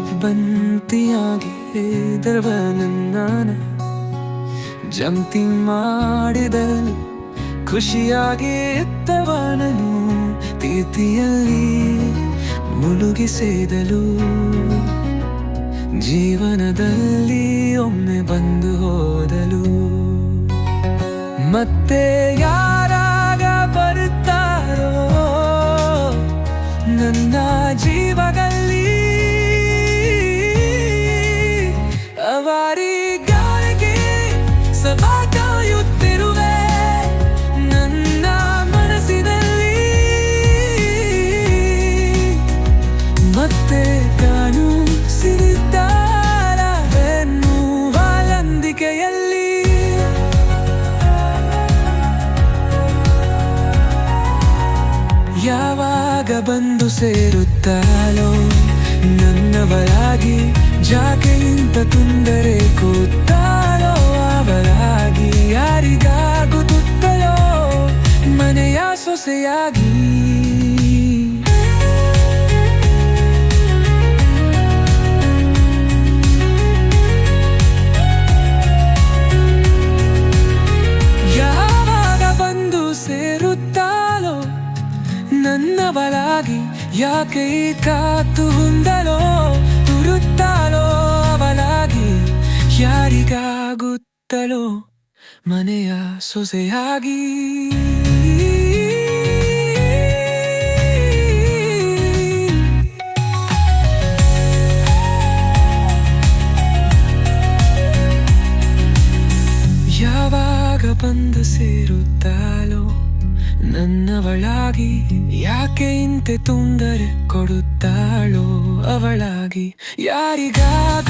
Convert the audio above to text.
ಬಂತಿಯಾಗಿ ದರ್ವನನ್ನಾನ ಜಂತಿ ಮಾಡಿದನು ಖುಷಿಯಾಗಿ ಎತ್ತವನನು ತೀತಿಯಲ್ಲಿ ಮುಳುಗಿಸಿದಲು ಜೀವನದಲ್ಲಿ ಒಮ್ಮೆ ಬಂದು ಹೋದಲು. ಮತ್ತೆ ಯಾರಾಗ ಸದಾ ಕಾಯುತ್ತಿರುವೆ ನನ್ನ ಮನಸ್ಸಿನಲ್ಲಿ ಮತ್ತೆ ಕಾನು ಸಿಗುತ್ತಾರೆನ್ನುವ ಲಂದಿಕೆಯಲ್ಲಿ ಯಾವಾಗ ಬಂದು ಸೇರುತ್ತಾಳೋ ನನ್ನವರಾಗಿ ಜಾಕೆಯಿಂದ ತುಂದರೆ ಕೂತಾಳೋ ಸೊಸೆಯಾಗಿ. ಯಾವಾಗ ಬಂದು ಸೇರುತ್ತಾಳೋ? ನನ್ನವಳಾಗಿ ಯಾಕೆ ಕಾತು ಹೊಂದಲೋ? ತುರುತ್ತಾಳೋ ಅವಳಾಗಿ ಯಾರಿಗಾಗುತ್ತಲೋ? ಮನೆಯ ಸೊಸೆಯಾಗಿ. ಯಾವಾಗ ಬಂದು ಸೇರುತ್ತಾಳೋ? ನನ್ನವಳಾಗಿ ಯಾಕೆ ಇಂತೆ ತೊಂದರೆ ಕೊಡುತ್ತಾಳೋ ಅವಳಾಗಿ? ಯಾರಿಗಾಗುತ್ತ